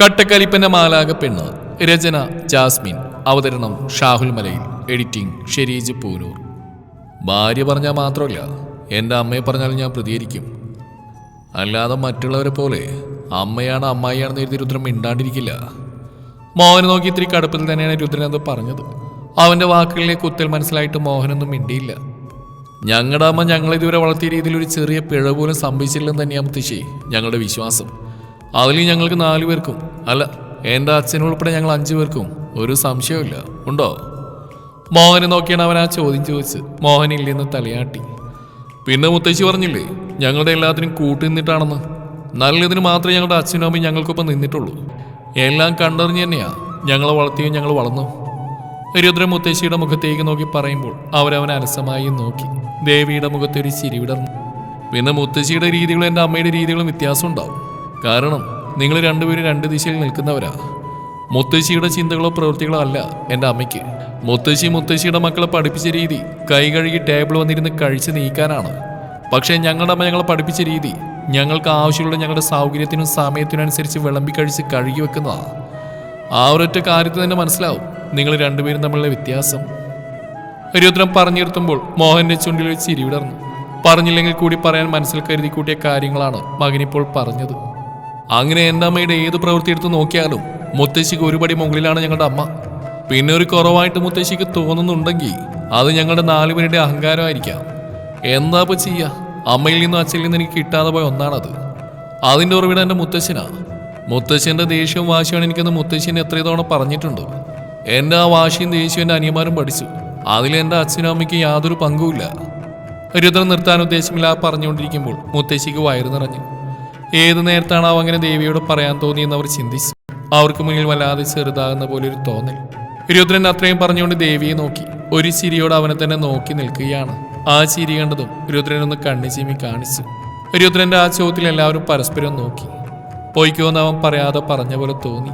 കട്ടക്കലിപ്പന്റെ മാലാക പെണ്ണ് രചന ജാസ്മിൻ അവതരണം ഷാഹുൽ മലയിൽ എഡിറ്റിംഗ് ഷെരീജ് പൂനൂർ. ഭാര്യ പറഞ്ഞാൽ മാത്രമല്ല എന്റെ അമ്മയെ പറഞ്ഞാൽ ഞാൻ പ്രതികരിക്കും. അല്ലാതെ മറ്റുള്ളവരെ പോലെ അമ്മയാണ് അമ്മായിയാണെന്ന് എഴുതി രുദ്രൻ മിണ്ടാണ്ടിരിക്കില്ല. മോഹനെ നോക്കി ഇത്തിരി കടുപ്പത്തിൽ തന്നെയാണ് രുദ്രൻ അത് പറഞ്ഞത്. അവന്റെ വാക്കുകളിലെ കുത്തൽ മനസ്സിലായിട്ട് മോഹനൊന്നും മിണ്ടിയില്ല. ഞങ്ങളുടെ അമ്മ ഞങ്ങളിതുവരെ വളർത്തിയ രീതിയിൽ ഒരു ചെറിയ പിഴ പോലും സംഭവിച്ചില്ലെന്ന് തന്നെയാണ് മുത്തശ്ശി ഞങ്ങളുടെ വിശ്വാസം. അതിൽ ഞങ്ങൾക്ക് നാലു പേർക്കും. അല്ല എന്റെ അച്ഛനുൾപ്പെടെ ഞങ്ങൾ അഞ്ചു പേർക്കും. ഒരു സംശയമില്ല ഉണ്ടോ? മോഹനെ നോക്കിയാണ് അവൻ ആ ചോദ്യം ചോദിച്ച് മോഹൻ ഇല്ലെന്ന് തലയാട്ടി. പിന്നെ മുത്തശ്ശി പറഞ്ഞില്ലേ ഞങ്ങളുടെ എല്ലാത്തിനും കൂട്ടി നിന്നിട്ടാണെന്ന്. നല്ലതിന് മാത്രമേ ഞങ്ങളുടെ അച്ഛനും അമ്മയും ഞങ്ങൾക്കൊപ്പം നിന്നിട്ടുള്ളൂ. എല്ലാം കണ്ടറിഞ്ഞ് തന്നെയാ ഞങ്ങളെ വളർത്തിയും ഞങ്ങൾ വളർന്നു. രുദ്രൻ മുത്തശ്ശിയുടെ മുഖത്തേക്ക് നോക്കി പറയുമ്പോൾ അവരവൻ അലസമായി നോക്കി. ദേവിയുടെ മുഖത്തൊരു ചിരി വിടർന്നു പിന്നെ മുത്തശ്ശിയുടെ രീതികളും എന്റെ അമ്മയുടെ രീതികളും വ്യത്യാസം ഉണ്ടാവും കാരണം നിങ്ങൾ രണ്ടുപേരും രണ്ട് ദിശയിൽ നിൽക്കുന്നവരാ. മുത്തശ്ശിയുടെ ചിന്തകളോ പ്രവൃത്തികളോ അല്ല എന്റെ അമ്മയ്ക്ക്. മുത്തശ്ശി മുത്തശ്ശിയുടെ മക്കളെ പഠിപ്പിച്ച രീതി കൈ കഴുകി ടേബിൾ വന്നിരുന്ന് കഴിച്ച് നീക്കാനാണ്. പക്ഷേ ഞങ്ങളുടെ അമ്മ ഞങ്ങളെ പഠിപ്പിച്ച രീതി ഞങ്ങൾക്ക് ആവശ്യമുള്ള ഞങ്ങളുടെ സൗകര്യത്തിനും സമയത്തിനും അനുസരിച്ച് വിളമ്പി കഴിച്ച് കഴുകി വെക്കുന്നതാണ് ആ ഒരൊറ്റ കാര്യത്തിൽ തന്നെ മനസ്സിലാവും നിങ്ങൾ രണ്ടുപേരും തമ്മിലുള്ള വ്യത്യാസം. രുദ്രം നിർത്തുമ്പോൾ മോഹന്റെ ചുണ്ടിൽ ചിരി വിടർന്നു. പറഞ്ഞില്ലെങ്കിൽ കൂടി പറയാൻ മനസ്സിൽ കരുതി കൂട്ടിയ കാര്യങ്ങളാണ് മകനിപ്പോൾ പറഞ്ഞത്. അങ്ങനെ എന്റെ അമ്മയുടെ ഏത് പ്രവൃത്തി എടുത്ത് നോക്കിയാലും മുത്തശ്ശിക്ക് ഒരുപടി മുകളിലാണ് ഞങ്ങളുടെ അമ്മ. പിന്നെ ഒരു കുറവായിട്ട് മുത്തശ്ശിക്ക് തോന്നുന്നുണ്ടെങ്കിൽ അത് ഞങ്ങളുടെ നാലുപേരുടെ അഹങ്കാരമായിരിക്കാം. എന്താ ഇപ്പൊ ചെയ്യാ? അമ്മയിൽ നിന്നും അച്ഛനിൽ നിന്നും എനിക്ക് കിട്ടാതെ പോയ ഒന്നാണത്. അതിന്റെ ഉറവിടം എന്റെ മുത്തശ്ശനാ. മുത്തശ്ശന്റെ ദേഷ്യവും വാശിയാണ് എനിക്കെന്ന് മുത്തശ്ശിനെ എത്ര തവണ പറഞ്ഞിട്ടുണ്ട്. എന്റെ ആ വാശിയും ദേഷ്യവും എന്റെ അനിയന്മാരും പഠിച്ചു. അതിൽ എന്റെ അച്ഛനും അമ്മയ്ക്കും യാതൊരു പങ്കുമില്ല. രുദ്രൻ നിർത്താൻ ഉദ്ദേശമില്ല പറഞ്ഞുകൊണ്ടിരിക്കുമ്പോൾ മുത്തശ്ശിക്ക് വയറു നിറഞ്ഞു. ഏത് നേരത്താണ് അവ അങ്ങനെ ദേവിയോട് പറയാൻ തോന്നിയെന്ന് അവർ ചിന്തിച്ചു. അവർക്ക് മുന്നിൽ വല്ലാതെ ചെറുതാകുന്ന പോലെ ഒരു തോന്നൽ. രുദ്രൻ അത്രയും പറഞ്ഞുകൊണ്ട് ദേവിയെ നോക്കി. ഒരു ചിരിയോട് അവനെ തന്നെ നോക്കി നിൽക്കുകയാണ്. ആ ചിരി കണ്ടതും രുദ്രനൊന്ന് കണ്ണു ചീമി കാണിച്ചു. രുദ്രന്റെ ആ ചോദ്യത്തിൽ എല്ലാവരും പരസ്പരം നോക്കി. പോയിക്കോന്ന് അവൻ പറയാതെ പറഞ്ഞ പോലെ തോന്നി.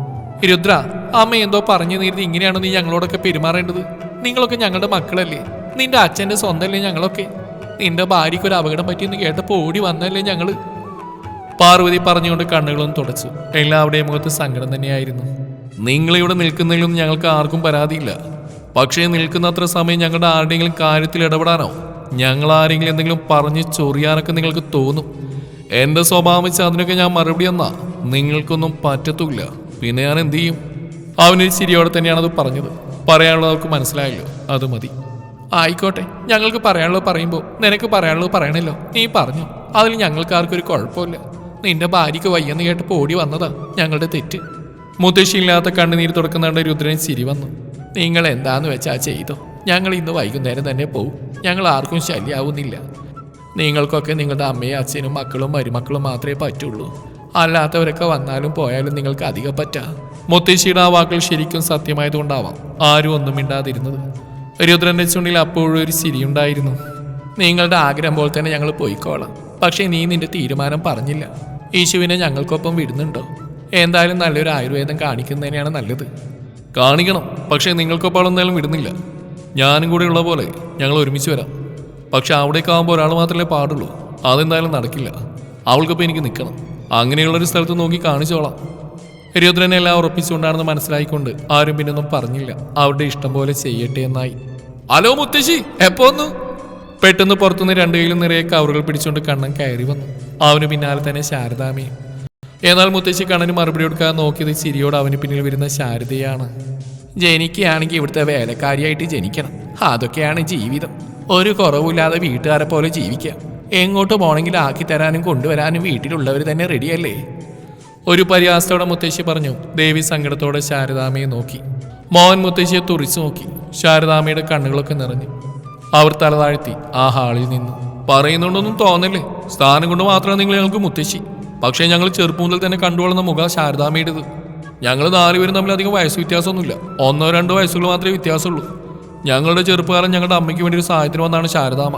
രുദ്ര അമ്മ എന്തോ പറഞ്ഞു നേരിട്ട് ഇങ്ങനെയാണോ നീ ഞങ്ങളോടൊക്കെ പെരുമാറേണ്ടത്? നിങ്ങളൊക്കെ ഞങ്ങളുടെ മക്കളല്ലേ? നിന്റെ അച്ഛന്റെ സ്വന്തമല്ലേ ഞങ്ങളൊക്കെ? നിന്റെ ഭാര്യയ്ക്ക് ഒരു അപകടം പറ്റിയെന്ന് കേട്ടപ്പോൾ ഓടി വന്നല്ലേ ഞങ്ങൾ? പാർവതി പറഞ്ഞുകൊണ്ട് കണ്ണുകളും തുടച്ചു. എല്ലാവരുടെയും മുഖത്ത് സങ്കടം തന്നെയായിരുന്നു. നിങ്ങളിവിടെ നിൽക്കുന്നതിലൊന്നും ഞങ്ങൾക്ക് ആർക്കും പരാതിയില്ല. പക്ഷേ നിൽക്കുന്നത്ര സമയം ഞങ്ങളുടെ ആരുടെയെങ്കിലും കാര്യത്തിൽ ഇടപെടാനോ? ഞങ്ങൾ ആരെങ്കിലും എന്തെങ്കിലും പറഞ്ഞ് ചൊറിയാനൊക്കെ നിങ്ങൾക്ക് തോന്നും. എന്റെ സ്വഭാവം വെച്ച് അതിനൊക്കെ ഞാൻ മറുപടി എന്നാ നിങ്ങൾക്കൊന്നും പറ്റത്തുമില്ല. പിന്നെ ഞാൻ എന്തു ചെയ്യും? അവനൊരു ചിരിയോടെ തന്നെയാണ് അത് പറഞ്ഞത്. പറയാനുള്ളത് അവർക്ക് മനസ്സിലായല്ലോ. അത് മതി. ആയിക്കോട്ടെ. ഞങ്ങൾക്ക് പറയാനുള്ളത് പറയുമ്പോൾ നിനക്ക് പറയാനുള്ളത് പറയണല്ലോ. നീ പറഞ്ഞു. അതിൽ ഞങ്ങൾക്ക് ആർക്കും ഒരു കുഴപ്പമില്ല. നിന്റെ ഭാര്യയ്ക്ക് വയ്യെന്ന് കേട്ടപ്പോൾ ഓടി വന്നതാ ഞങ്ങളുടെ തെറ്റ്. മുത്തശ്ശിയില്ലാത്ത കണ്ണുനീർ തുടക്കുന്നുണ്ട് രുദ്രൻ ചിരി വന്നു. നിങ്ങൾ എന്താന്ന് വെച്ചാ ചെയ്തോ? ഞങ്ങൾ ഇന്ന് വൈകുന്നേരം തന്നെ പോവും. ഞങ്ങൾ ആർക്കും ശല്യാവുന്നില്ല. നിങ്ങൾക്കൊക്കെ നിങ്ങളുടെ അമ്മയും അച്ഛനും മക്കളും മരുമക്കളും മാത്രമേ പറ്റുള്ളൂ. അല്ലാത്തവരൊക്കെ വന്നാലും പോയാലും നിങ്ങൾക്ക് അധികം പറ്റാ. മുത്തശ്ശിയുടെ ആ വാക്കുകൾ ശരിക്കും സത്യമായതുകൊണ്ടാവാം ആരും ഒന്നും മിണ്ടാതിരുന്നത്. രുദ്രന്റെ ചുണ്ടിൽ അപ്പോഴും ഒരു ചിരിയുണ്ടായിരുന്നു. നിങ്ങളുടെ ആഗ്രഹം പോലെ തന്നെ ഞങ്ങൾ പോയിക്കോളാം. പക്ഷേ നീ നിന്റെ തീരുമാനം പറഞ്ഞില്ല. യേശുവിനെ ഞങ്ങൾക്കൊപ്പം വിടുന്നുണ്ടോ? എന്തായാലും നല്ലൊരു ആയുർവേദം കാണിക്കുന്നതിനാണ് നല്ലത്. കാണിക്കണം പക്ഷേ നിങ്ങൾക്കൊപ്പം എന്തായാലും വിടുന്നില്ല. ഞാനും കൂടെ ഉള്ള പോലെ ഞങ്ങൾ ഒരുമിച്ച് വരാം. പക്ഷെ അവിടേക്ക് ആകുമ്പോൾ ഒരാൾ മാത്രമേ പാടുള്ളൂ. അതെന്തായാലും നടക്കില്ല. അവൾക്കൊപ്പം എനിക്ക് നിൽക്കണം. അങ്ങനെയുള്ളൊരു സ്ഥലത്ത് നോക്കി കാണിച്ചോളാം. രുദ്രനെ എല്ലാം ഉറപ്പിച്ചുകൊണ്ടാണെന്ന് മനസ്സിലായിക്കൊണ്ട് ആരും പിന്നൊന്നും പറഞ്ഞില്ല. അവരുടെ ഇഷ്ടം പോലെ ചെയ്യട്ടെ എന്നായി. ഹലോ മുത്തശ്ശി എപ്പോ വന്നു? പെട്ടെന്ന് പുറത്തുനിന്ന് രണ്ട് കയ്യിലും നിറയെ കവറുകൾ പിടിച്ചുകൊണ്ട് കണ്ണൻ കയറി വന്നു. അവന് പിന്നാലെ തന്നെ ശാരദാമയും. എന്നാൽ മുത്തശ്ശി കണ്ണന് മറുപടി കൊടുക്കാതെ നോക്കിയത് ചിരിയോട് അവന് പിന്നിൽ വരുന്ന ശാരദയാണ്. ജനിക്കുകയാണെങ്കിൽ ഇവിടുത്തെ വേലക്കാരിയായിട്ട് ജനിക്കണം. അതൊക്കെയാണ് ജീവിതം. ഒരു കുറവില്ലാതെ വീട്ടുകാരെ പോലെ ജീവിക്കാം. എങ്ങോട്ട് പോകണമെങ്കിൽ ആക്കി തരാനും കൊണ്ടുവരാനും വീട്ടിലുള്ളവർ തന്നെ റെഡിയല്ലേ? ഒരു പരിഹാസത്തോടെ മുത്തശ്ശി പറഞ്ഞു. ദേവി സങ്കടത്തോടെ ശാരദാമയെ നോക്കി. മോഹൻ മുത്തശ്ശിയെ തുറിച്ചു നോക്കി. ശാരദാമയുടെ കണ്ണുകളൊക്കെ നിറഞ്ഞു. അവർ തലതാഴ്ത്തി ആ ഹാളിൽ നിന്നു. പറയുന്നുണ്ടൊന്നും തോന്നില്ലേ? സ്ഥാനം കൊണ്ട് മാത്രമാണ് നിങ്ങൾ ഞങ്ങൾക്ക് മുത്തശ്ശി. പക്ഷേ ഞങ്ങൾ ചെറുപ്പം മുതൽ തന്നെ കണ്ടുകൊള്ളുന്ന മുഖ ശാരദാമ്മയുടേത്. ഞങ്ങൾ നാലുപേരും തമ്മിൽ അധികം വയസ്സ് വ്യത്യാസമൊന്നുമില്ല. ഒന്നോ രണ്ടോ വയസ്സുകൾ മാത്രമേ വ്യത്യാസമുള്ളൂ. ഞങ്ങളുടെ ചെറുപ്പകാലം ഞങ്ങളുടെ അമ്മയ്ക്ക് വേണ്ടി ഒരു സഹായത്തിന് വന്നാണ് ശാരദാമ്മ.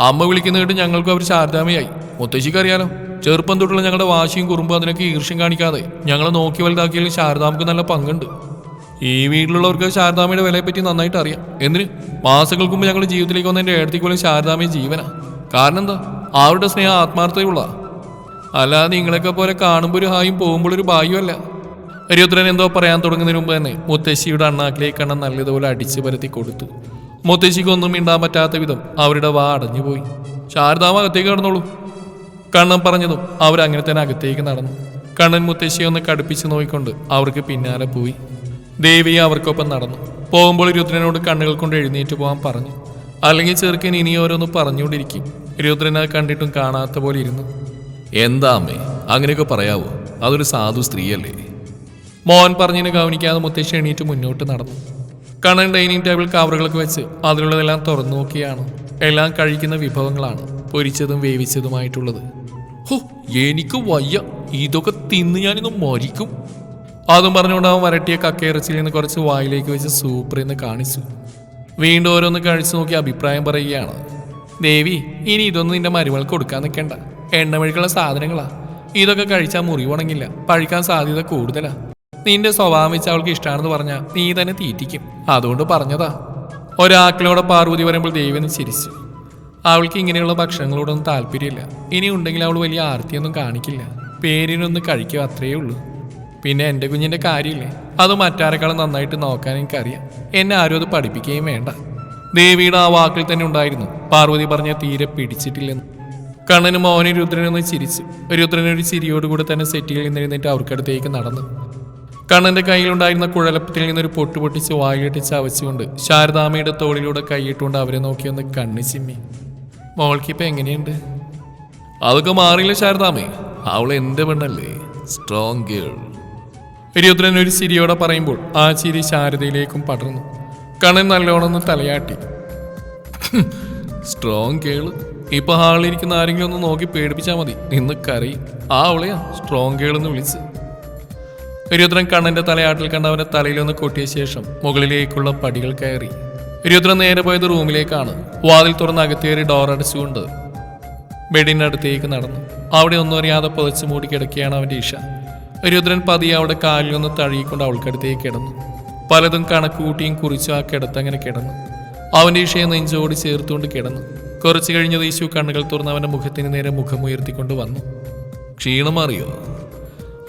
അമ്മ വിളിക്കുന്ന കേട്ട് ഞങ്ങൾക്കും അവർ ശാരദാമയായി മുത്തശ്ശിക്ക് അറിയാലോ ചെറുപ്പം തൊട്ടുള്ള ഞങ്ങളുടെ വാശിയും കുറുമ്പും അതിനൊക്കെ ഈർഷ്യം കാണിക്കാതെ ഞങ്ങളെ നോക്കി വലുതാക്കിയാലും ശാരദാമക്ക് നല്ല പങ്കുണ്ട്. ഈ വീട്ടിലുള്ളവർക്ക് ശാരദാമയുടെ വിലയെ പറ്റി നന്നായിട്ട് അറിയാം. എന്തിന്? മാസങ്ങൾക്ക് മുമ്പ് ഞങ്ങളുടെ ജീവിതത്തിലേക്ക് വന്നതിന്റെ ഏടത്തേക്ക് പോലും ശാരദാമയെ ജീവനാ. കാരണം എന്താ? അവരുടെ സ്നേഹം ആത്മാർത്ഥതയുള്ള? അല്ലാതെ നിങ്ങളൊക്കെ പോലെ കാണുമ്പോൾ ഒരു ഹായും പോകുമ്പോൾ ഒരു ഭാഗ്യമല്ല രുദ്രൻ എന്തോ പറയാൻ തുടങ്ങുന്നതിന് മുമ്പ് തന്നെ മുത്തശ്ശിയുടെ അണ്ണാക്കിലേക്ക് അണ്ണൻ നല്ലതുപോലെ അടിച്ചു പരത്തി കൊടുത്തു. മുത്തശ്ശിക്ക് ഒന്നും മിണ്ടാൻ പറ്റാത്ത വിധം അവരുടെ വാ അടഞ്ഞുപോയി ശാരദാമ അകത്തേക്ക് കടന്നോളൂ. കണ്ണൻ പറഞ്ഞതും അവരങ്ങനെ തന്നെ അകത്തേക്ക് നടന്നു. കണ്ണൻ മുത്തശ്ശിയെ ഒന്ന് കടുപ്പിച്ച് നോക്കിക്കൊണ്ട് അവർക്ക് പിന്നാലെ പോയി. ദേവി അവർക്കൊപ്പം നടന്നു. പോകുമ്പോൾ രുദ്രനോട് കണ്ണുകൾ കൊണ്ട് എഴുന്നേറ്റ് പോകാൻ പറഞ്ഞു. അല്ലെങ്കിൽ ചെറുക്കൻ ഇനി ഓരോന്ന് പറഞ്ഞുകൊണ്ടിരിക്കും. രുദ്രനെ കണ്ടിട്ടും കാണാത്ത പോലെ ഇരുന്നു. എന്താ അമ്മേ? അങ്ങനെയൊക്കെ പറയാവോ? അതൊരു സാധു സ്ത്രീയല്ലേ? മോഹൻ പറഞ്ഞതിന് ഗൗനിക്കാതെ മുത്തശ്ശി എണീറ്റ് മുന്നോട്ട് നടന്നു. കണ്ണൻ ഡൈനിങ് ടേബിൾ കവറുകളൊക്കെ വെച്ച് അതിലുള്ളതെല്ലാം തുറന്നു നോക്കിയാണ്. എല്ലാം കഴിക്കുന്ന വിഭവങ്ങളാണ് പൊരിച്ചതും വേവിച്ചതുമായിട്ടുള്ളത്. ഹോ എനിക്ക് വയ്യ. ഇതൊക്കെ തിന്ന് ഞാനിന്ന് മരിക്കും. അതും പറഞ്ഞുകൊണ്ട് അവൻ വരട്ടിയ കക്കയിറച്ചിയിൽ നിന്ന് കുറച്ച് വായിലേക്ക് വെച്ച് സൂപ്പർ എന്ന് കാണിച്ചു. വീണ്ടും ഓരോന്ന് കഴിച്ചു നോക്കി അഭിപ്രായം പറയുകയാണ്. ദേവി ഇനി ഇതൊന്നും നിന്റെ മരുമകൾക്ക് കൊടുക്കാൻ നിൽക്കണ്ട. എണ്ണമഴിക്കുള്ള സാധനങ്ങളാ. ഇതൊക്കെ കഴിച്ചാൽ മുറിവുണങ്ങില്ല പഴിക്കാൻ സാധ്യത കൂടുതലാ. നിന്റെ സ്വഭാവം വെച്ച് അവൾക്ക് ഇഷ്ടമാണെന്ന് പറഞ്ഞാൽ നീ തന്നെ തീറ്റിക്കും. അതുകൊണ്ട് പറഞ്ഞതാ. ഒരാക്കിലോടെ പാർവതി വരുമ്പോൾ ദേവിന്ന് ചിരിച്ചു. അവൾക്ക് ഇങ്ങനെയുള്ള ഭക്ഷണങ്ങളോടൊന്നും താല്പര്യമില്ല. ഇനി ഉണ്ടെങ്കിൽ അവൾ വലിയ ആർത്തിയൊന്നും കാണിക്കില്ല. പേരിനൊന്ന് കഴിക്കുക അത്രയേ ഉള്ളൂ. പിന്നെ എന്റെ കുഞ്ഞിന്റെ കാര്യമില്ലേ? അത് മറ്റാരെക്കാളും നന്നായിട്ട് നോക്കാൻ എനിക്കറിയാം. എന്നെ ആരും അത് പഠിപ്പിക്കുകയും വേണ്ട. ദേവിയുടെ ആ വാക്കിൽ തന്നെ ഉണ്ടായിരുന്നു. പാർവതി പറഞ്ഞ തീരെ പിടിച്ചിട്ടില്ലെന്ന്. കണ്ണന് മോഹനും രുദ്രനൊന്ന് ചിരിച്ച്. രുദ്രനൊരു ചിരിയോടുകൂടെ തന്നെ സെറ്റിയിൽ നിന്ന് എഴുന്നേറ്റ് അവർക്കടുത്തേക്ക് നടന്നു. കണ്ണന്റെ കയ്യിലുണ്ടായിരുന്ന കുഴലപ്പത്തിൽ നിന്നൊരു പൊട്ട് പൊട്ടിച്ച് വായിലിട്ട് ചവച്ചുകൊണ്ട് ശാരദാമ്മയുടെ തോളിലൂടെ കൈയിട്ടുകൊണ്ട് അവരെ നോക്കിയൊന്ന് കണ്ണു ചിമ്മി. മോൾക്കിപ്പോ എങ്ങനെയുണ്ട്? അതൊക്കെ മാറിയില്ല ശാരദാമേ അവൾ എന്റെ പെണ്ണല്ലേ? സ്ട്രോങ് ഗേൾ രുദ്രൻ ഒരു ചിരിയോടെ പറയുമ്പോൾ ആ ചിരി ശാരദയിലേക്കും പടർന്നു. കണ്ണൻ നല്ലോണം ഒന്ന് തലയാട്ടി. സ്ട്രോങ് കേൾ ഇപ്പൊ ഹാളിലിരിക്കുന്ന ആരെങ്കിലും ഒന്ന് നോക്കി പേടിപ്പിച്ചാൽ മതി. നിന്ന് കറി ആ അവളെയാ സ്ട്രോങ് കേളെന്ന് വിളിച്ച്. രുദ്രൻ കണ്ണന്റെ തലയാട്ടിൽ കണ്ട അവന്റെ തലയിലൊന്ന് കൊട്ടിയ ശേഷം മുകളിലേക്കുള്ള പടികൾ കയറി. രുദ്രൻ നേരെ പോയത് റൂമിലേക്കാണ്. വാതിൽ തുറന്ന് അകത്തേറി ഡോർ അടച്ചുകൊണ്ട് ബെഡിനടുത്തേക്ക് നടന്നു. അവിടെ ഒന്നും അറിയാതെ പുതച്ചു മൂടി കിടക്കുകയാണ് അവന്റെ ഇഷ രുദ്രൻ പതിയെ അവിടെ കാലിൽ ഒന്ന് തഴുകിക്കൊണ്ട് അവൾക്കടുത്തേക്ക് കിടന്നു. പലതും കണക്കുകൂട്ടിയും കുറിച്ചും ആ കിടത്തങ്ങനെ കിടന്നു. അവന്റെ ഇഷയെ നെഞ്ചോട് ചേർത്തുകൊണ്ട് കിടന്നു. കുറച്ചു കഴിഞ്ഞത് ഈശു കണ്ണുകൾ തുറന്ന് അവന്റെ മുഖത്തിന് നേരെ മുഖമുയർത്തിക്കൊണ്ട് വന്നു. ക്ഷീണം അറിയോ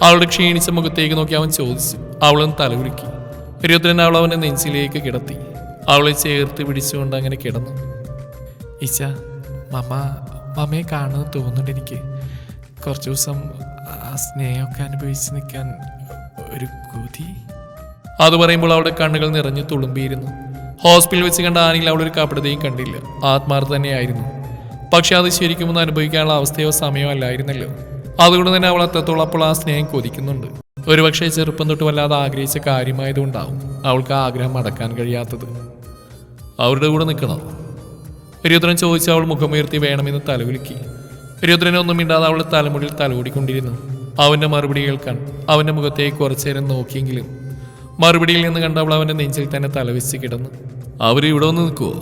അവളുടെ ക്ഷീണിച്ച മുഖത്തേക്ക് നോക്കി അവൻ ചോദിച്ചു. അവളും തലകുലുക്കി. രുദ്രൻ അവൾ അവന്റെ നെഞ്ചിലേക്ക് കിടത്തി. അവളെ ചേർത്ത് പിടിച്ചുകൊണ്ട് അങ്ങനെ കിടന്നു. ഇച്ച മമ്മ മമ്മയെ കാണുന്നത് തോന്നുന്നുണ്ട് എനിക്ക്. കുറച്ച് ദിവസം ആ സ്നേഹമൊക്കെ അനുഭവിച്ച് നിൽക്കാൻ ഒരു കൊതി? അത് പറയുമ്പോൾ അവളുടെ കണ്ണുകൾ നിറഞ്ഞു തുളുമ്പിയിരുന്നു. ഹോസ്പിറ്റലിൽ വെച്ച് കണ്ട ആണെങ്കിൽ ഒരു കപടതയും കണ്ടില്ല. ആത്മാർത്ഥ തന്നെയായിരുന്നു. പക്ഷെ അത് ശരിക്കും ഒന്ന് അനുഭവിക്കാനുള്ള അവസ്ഥയോ സമയമോ അല്ലായിരുന്നല്ലോ. അതുകൊണ്ട് തന്നെ അവൾ അത്രത്തോളം അപ്പോൾ ആ സ്നേഹം കൊതിക്കുന്നുണ്ട്. ഒരുപക്ഷെ ചെറുപ്പം തൊട്ട് വല്ലാതെ ആഗ്രഹിച്ച കാര്യമായതുകൊണ്ടാവും അവൾക്ക് ആ ആഗ്രഹം അടക്കാൻ കഴിയാത്തത്. അവരുടെ കൂടെ നിൽക്കണം. രുദ്രൻ ചോദിച്ച് അവൾ മുഖമുയർത്തി വേണമെന്ന് തലകുലുക്കി. രുദ്രനെ ഒന്നും മിണ്ടാതെ അവൾ തലമുടിയിൽ തലോടിക്കൊണ്ടിരുന്നു. അവന്റെ മറുപടി കേൾക്കാൻ അവന്റെ മുഖത്തേക്ക് കുറച്ചേരം നോക്കിയെങ്കിലും മറുപടിയിൽ നിന്ന് കണ്ട അവൾ അവന്റെ നെഞ്ചിൽ തന്നെ തലവെച്ച് കിടന്നു. അവർ ഇവിടെ ഒന്ന് നിൽക്കുവോ?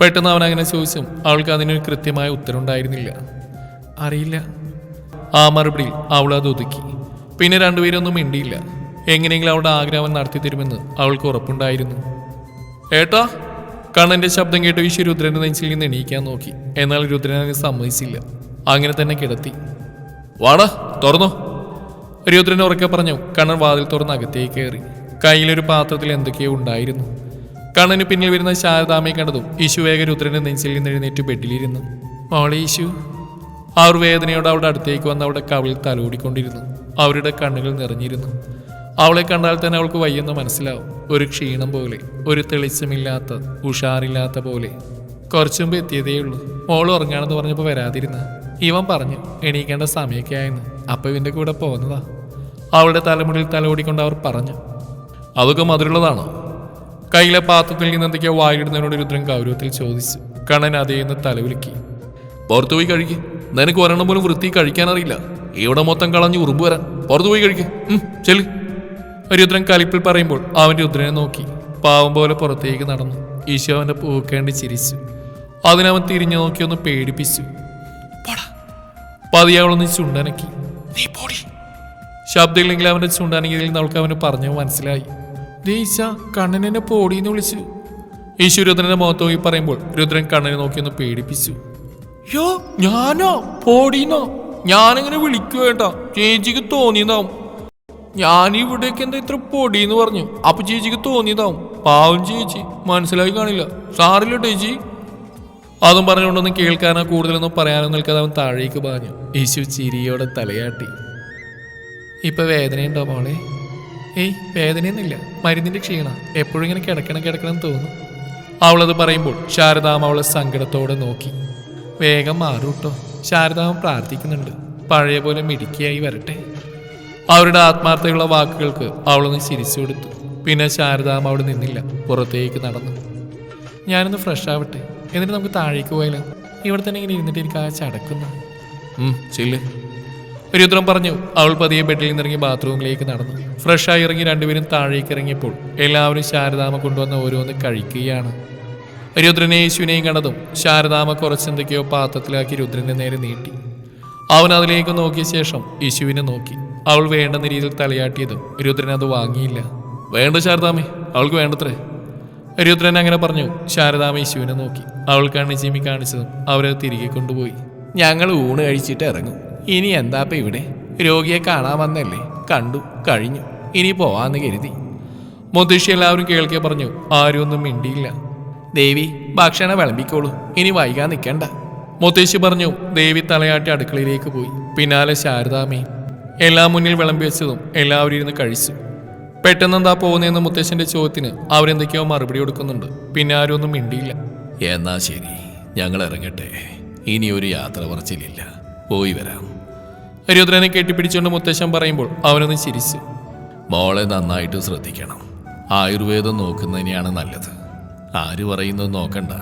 പെട്ടെന്ന് അവൻ അങ്ങനെ ചോദിച്ചും അവൾക്ക് അതിനൊരു കൃത്യമായ ഉത്തരം ഉണ്ടായിരുന്നില്ല അറിയില്ല. ആ മറുപടിയിൽ അവൾ അത് ഒതുക്കി. പിന്നെ രണ്ടുപേരൊന്നും മിണ്ടിയില്ല. എങ്ങനെയെങ്കിലും അവളുടെ ആഗ്രഹം നടത്തി തരുമെന്ന് അവൾക്ക് ഉറപ്പുണ്ടായിരുന്നു. ഏട്ടാ കണ്ണന്റെ ശബ്ദം കേട്ട് വിശ്വ രുദ്രന്റെ നെഞ്ചിൽ നിന്ന് എണീക്കാൻ നോക്കി. എന്നാൽ രുദ്രൻ അതിന് സമ്മതിച്ചില്ല. അങ്ങനെ തന്നെ കിടത്തി. വാടാ തുറന്നോ. രുദ്രൻ ഉറക്കെ പറഞ്ഞു കണ്ണൻ വാതിൽ തുറന്ന് അകത്തേക്ക് കയറി. കയ്യിലൊരു പാത്രത്തിൽ എന്തൊക്കെയോ ഉണ്ടായിരുന്നു. കണ്ണന് പിന്നിൽ വരുന്ന ശാരദാമയെ കണ്ടതും ഈശു വേഗ രുദ്രന്റെ നെഞ്ചിൽ നിന്ന് എഴുന്നേറ്റ് ബെഡിലിരുന്നു. മോളെ ഈശു അവർ വേദനയോടെ അവിടെ അടുത്തേക്ക് വന്ന് അവിടെ കവിളിൽ തലോടിക്കൊണ്ടിരുന്നു. അവരുടെ കണ്ണുകൾ നിറഞ്ഞിരുന്നു. അവളെ കണ്ടാൽ തന്നെ അവൾക്ക് വയ്യെന്ന് മനസ്സിലാവും. ഒരു ക്ഷീണം പോലെ ഒരു തെളിച്ചമില്ലാത്ത ഉഷാറില്ലാത്ത പോലെ. കുറച്ചു എത്തിയതേ ഉള്ളൂ. മോൾ ഉറങ്ങാണെന്ന് പറഞ്ഞപ്പോൾ വരാതിരുന്ന. ഇവൻ പറഞ്ഞു എണീക്കേണ്ട സമയമൊക്കെ ആയെന്ന് അപ്പൊ ഇവന്റെ കൂടെ പോകുന്നതാ. അവളുടെ തലമുടിയിൽ തലോടിക്കൊണ്ട് അവർ പറഞ്ഞു അതൊക്കെ മധുരമുള്ളതാണോ? കയ്യിലെ പാത്രത്തിൽ നിന്ന് എന്തൊക്കെയോ വായിടുന്നതിനോട് രുദ്രൻ ഗൗരവത്തിൽ ചോദിച്ചു. കണ്ണൻ അതേ അതേന്ന് തലവിലുക്കി പുറത്തു പോയി കഴിക്ക്. നിനക്ക് ഒരെണ്ണം പോലും വൃത്തി കഴിക്കാൻ അറിയില്ല ഇവിടെ മൊത്തം കളഞ്ഞ് ഉറുമ്പ് വരാൻ. പുറത്തു പോയി കഴിക്ക്. ചെൽ രുദ്രൻ കലിപ്പിൽ പറയുമ്പോൾ അവൻ രുദ്രനെ നോക്കി പാവം പോലെ പുറത്തേക്ക് നടന്നു. ഈശോ അവന്റെ പൂക്കേണ്ടി ചിരിച്ചു. അതിനവൻ തിരിഞ്ഞു നോക്കി ഒന്ന് പേടിപ്പിച്ചു. പതിയെ അവളൊന്ന് ചുണ്ടനക്കി. നീ പോടി. ശബ്ദമില്ലെങ്കിൽ അവന്റെ ചുണ്ടനക്കിയതിൽ അവൾക്ക് അവന് പറഞ്ഞു മനസ്സിലായി. ദേശ കണ്ണനെന്നെ പോടിയെന്ന് വിളിച്ചു. ഈശു രുദ്രന്റെ മുഖത്ത് നോക്കി പറയുമ്പോൾ രുദ്രൻ കണ്ണനെ നോക്കി ഒന്ന് പേടിപ്പിച്ചു. യോ ഞാനോ? പോടീനോ ഞാനിങ്ങനെ വിളിക്കുക കേട്ടോ. ചേച്ചിക്ക് തോന്നിയതാവും. ഞാൻ ഇവിടേക്ക് എന്താ ഇത്ര പൊടി എന്ന് പറഞ്ഞു? അപ്പൊ ചേച്ചിക്ക് തോന്നിയതാവും. പാവം ചേച്ചി മനസ്സിലായി കാണില്ല. സാറില്ല ചേച്ചി അതും പറഞ്ഞുകൊണ്ടൊന്നും കേൾക്കാനോ കൂടുതലൊന്നും പറയാനോ നിൽക്കാതെ അവൻ താഴേക്ക് പാഞ്ഞു. യേശു ചിരിയോടെ തലയാട്ടി. ഇപ്പൊ വേദനയുണ്ടോ മോളെ? ഏയ് വേദനയൊന്നുമില്ല. മരുന്നിന്റെ ക്ഷീണ. എപ്പോഴും ഇങ്ങനെ കിടക്കണം കിടക്കണം തോന്നും. അവളത് പറയുമ്പോൾ ശാരദാമ അവളെ സങ്കടത്തോടെ നോക്കി. വേഗം മാറൂട്ടോ ശാരദാമ പ്രാർത്ഥിക്കുന്നുണ്ട്. പഴയ പോലെ മിടുക്കിയായി വരട്ടെ. അവരുടെ ആത്മാർത്ഥതയുള്ള വാക്കുകൾക്ക് അവളൊന്ന് ചിരിച്ചു കൊടുത്തു. പിന്നെ ശാരദാമ അവിടെ നിന്നില്ല. പുറത്തേക്ക് നടന്നു. ഞാനൊന്ന് ഫ്രഷ് ആവട്ടെ. എന്നിട്ട് നമുക്ക് താഴേക്ക് പോയാലോ? ഇവിടെ തന്നെ ഇങ്ങനെ ഇരുന്നിട്ട് എനിക്ക് ആ ചടക്കുന്നു. ചെല്ല്. പറഞ്ഞു അവൾ പതിയെ ബെഡിൽ നിന്ന് ഇറങ്ങി ബാത്റൂമിലേക്ക് നടന്നു. ഫ്രഷായി ഇറങ്ങി രണ്ടുപേരും താഴേക്ക് ഇറങ്ങിയപ്പോൾ എല്ലാവരും ശാരദാമ കൊണ്ടുവന്ന ഓരോന്ന് കഴിക്കുകയാണ്. രുദ്രനെ യേശുവിനെയും കണ്ടതും ശാരദാമ കുറച്ചെന്തൊക്കെയോ പാത്രത്തിലാക്കി രുദ്രന്റെ നേരെ നീട്ടി. അവൻ അതിലേക്ക് നോക്കിയ ശേഷം യേശുവിനെ നോക്കി. അവൾ വേണ്ടെന്ന രീതിയിൽ തലയാട്ടിയതും രുദ്രൻ അത് വാങ്ങിയില്ല. വേണ്ട ശാരദാമേ അവൾക്ക് വേണ്ടത്രേ. രുദ്രൻ അങ്ങനെ പറഞ്ഞു. ശാരദാമ യേശുവിനെ നോക്കി. അവൾ കണ്ണി ചീമി കാണിച്ചതും അവരെ തിരികെ കൊണ്ടുപോയി. ഞങ്ങൾ ഊണ് കഴിച്ചിട്ട് ഇറങ്ങും. ഇനി എന്താപ്പ ഇവിടെ? രോഗിയെ കാണാൻ വന്നല്ലേ? കണ്ടു കഴിഞ്ഞു. ഇനി പോവാന്ന് കരുതി. മുത്തശ്ശി എല്ലാവരും കേൾക്കെ പറഞ്ഞു ആരും ഒന്നും മിണ്ടിയില്ല. ദേവി ഭക്ഷണം വിളമ്പിക്കോളൂ. ഇനി വൈകാൻ നിൽക്കണ്ട മുത്തശ്ശി പറഞ്ഞു ദേവി തലയാട്ടി അടുക്കളയിലേക്ക് പോയി. പിന്നാലെ ശാരദാമയും എല്ലാം മുന്നിൽ വിളമ്പി വെച്ചതും എല്ലാവരും ഇരുന്ന് കഴിച്ചു. പെട്ടെന്ന് എന്താ പോകുന്നതെന്ന് മുത്തശ്ശന്റെ ചോദ്യത്തിന് അവരെന്തൊക്കെയോ മറുപടി കൊടുക്കുന്നുണ്ട്. പിന്നെ ആരും ഒന്നും മിണ്ടിയില്ല. എന്നാ ശരി. ഞങ്ങൾ ഇറങ്ങട്ടെ. ഇനി ഒരു യാത്ര പറച്ചിലില്ല. പോയി വരാം. രുദ്രനെ കെട്ടിപ്പിടിച്ചുകൊണ്ട് മുത്തശ്ശൻ പറയുമ്പോൾ അവനൊന്ന് ചിരിച്ചു. മോളെ നന്നായിട്ട് ശ്രദ്ധിക്കണം. ആയുർവേദം നോക്കുന്നതിനെയാണ് നല്ലത്. ആര് പറയുന്നത് നോക്കണ്ട.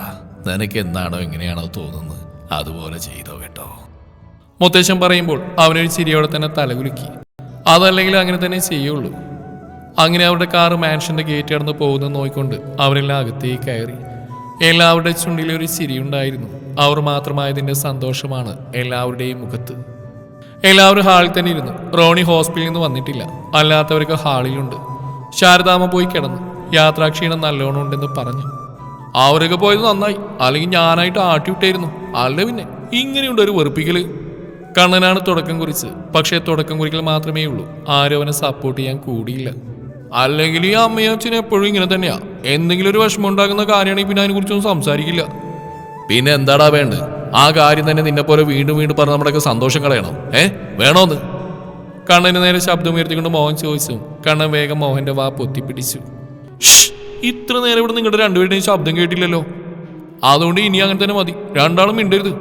നിനക്ക് എന്താണോ എങ്ങനെയാണോ തോന്നുന്നത് അതുപോലെ ചെയ്തോ കേട്ടോ. മുത്തശ്ശൻ പറയുമ്പോൾ അവനൊരു ചിരിയോടെ തന്നെ തലകുലുക്കി. അതല്ലെങ്കിൽ അങ്ങനെ തന്നെ ചെയ്യുള്ളൂ. അങ്ങനെ അവരുടെ കാറ് മാൻഷന്റെ ഗേറ്റ് കടന്ന് പോകുന്നത് നോക്കിക്കൊണ്ട് അവരെല്ലാം അകത്തേക്ക് കയറി. എല്ലാവരുടെ ഒരു ചിരിയുണ്ടായിരുന്നു അവർ മാത്രമായതിന്റെ സന്തോഷമാണ് എല്ലാവരുടെയും മുഖത്ത്. എല്ലാവരും ഹാളിൽ തന്നെ ഇരുന്നു. റോണി ഹോസ്പിറ്റലിൽ നിന്ന് വന്നിട്ടില്ല. അല്ലാത്തവരൊക്കെ ഹാളിലുണ്ട്. ശാരദാമ പോയി കിടന്നു. യാത്രാക്ഷീണം നല്ലോണം ഉണ്ടെന്ന് പറഞ്ഞു. അവരൊക്കെ പോയത് നന്നായി. അല്ലെങ്കിൽ ഞാനായിട്ട് ആട്ടിവിട്ടായിരുന്നു അല്ല പിന്നെ ഇങ്ങനെയുണ്ട് ഒരു വെറുപ്പിക്കൽ കണ്ണനാണ് തുടക്കം കുറിച്ച് പക്ഷേ തുടക്കം കുറിക്കൽ മാത്രമേ ഉള്ളൂ. ആരും അവനെ സപ്പോർട്ട് ചെയ്യാൻ കൂടിയില്ല. അല്ലെങ്കിൽ ഈ അമ്മയും അച്ഛനും എപ്പോഴും ഇങ്ങനെ തന്നെയാ. എന്തെങ്കിലും ഒരു വിഷമം ഉണ്ടാകുന്ന കാര്യമാണെങ്കിൽ പിന്നെ അതിനെക്കുറിച്ചൊന്നും സംസാരിക്കില്ല. പിന്നെ എന്താടാ വേണ്ടത്? ആ കാര്യം തന്നെ നിന്നെ പോലെ വീണ്ടും വീണ്ടും പറഞ്ഞ് നമ്മുടെയൊക്കെ സന്തോഷം കളയണോ. ഏ? വേണോന്ന്? കണ്ണന് നേരെ ശബ്ദം ഉയർത്തിക്കൊണ്ട് മോഹൻ ചോദിച്ചു. കണ്ണൻ വേഗം മോഹന്റെ വാ പൊത്തിപ്പിടിച്ചു. "ഷ്ഷ്! ഇത്ര നേരം ഇവിടെ നിങ്ങളുടെ രണ്ടുപേരുടെയും ശബ്ദം കേട്ടില്ലല്ലോ. അതുകൊണ്ട് ഇനി അങ്ങനെ തന്നെ മതി. രണ്ടാളും മിണ്ടരുത്.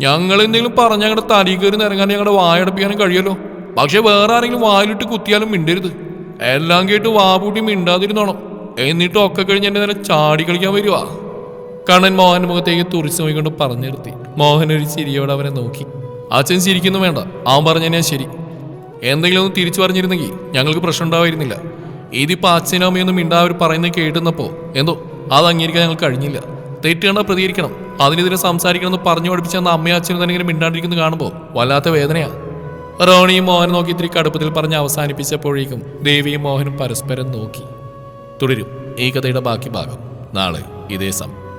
ഞങ്ങൾ എന്തെങ്കിലും പറഞ്ഞ ഞങ്ങളുടെ തലയിൽ കയറി നിറങ്ങാൻ ഞങ്ങളുടെ വായടപ്പിക്കാനും കഴിയുമല്ലോ. പക്ഷെ വേറെ ആരെങ്കിലും വായിലിട്ട് കുത്തിയാലും മിണ്ടരുത്. എല്ലാം കേട്ട് വാ പൂട്ടി മിണ്ടാതിരുന്നോണം. എന്നിട്ട് ഒക്കെ കഴിഞ്ഞ് എന്റെ നേരെ ചാടി കളിക്കാൻ വരുക കണ്ണൻ മോഹൻ മുഖത്തേക്ക് തുറിച്ചു നോക്കിക്കൊണ്ട് പറഞ്ഞു നിർത്തി. മോഹൻ ഒരു ചിരിയോടെ അവനെ നോക്കി. അച്ഛൻ ചിരിക്കുന്നു വേണ്ട. അവൻ പറഞ്ഞാ ശരി. എന്തെങ്കിലും ഒന്ന് തിരിച്ചു പറഞ്ഞിരുന്നെങ്കിൽ ഞങ്ങൾക്ക് പ്രശ്നം ഉണ്ടാവായിരുന്നില്ല ഇതിപ്പോ അച്ഛനും അമ്മയൊന്നും മിണ്ടാവർ പറയുന്നത് കേട്ടുന്നപ്പോ എന്തോ അത് അംഗീകരിക്കാൻ ഞങ്ങൾക്ക് കഴിഞ്ഞില്ല. തെറ്റുകണ്ട പ്രതികരിക്കണം. അതിനെതിരെ സംസാരിക്കണം എന്ന് പറഞ്ഞു പഠിപ്പിച്ച അമ്മയും അച്ഛനും തന്നെ ഇങ്ങനെ മിണ്ടാണ്ടിരിക്കുന്നത് കാണുമ്പോൾ വല്ലാത്ത വേദനയാ. റോണിയും മോഹൻ നോക്കി ഇത്തിരി കടുപ്പത്തിൽ പറഞ്ഞ് അവസാനിപ്പിച്ചപ്പോഴേക്കും ദേവിയും മോഹനും പരസ്പരം നോക്കി. തുടരും. ഈ കഥയുടെ ബാക്കി ഭാഗം. നാളെ ഇതേ സമയം.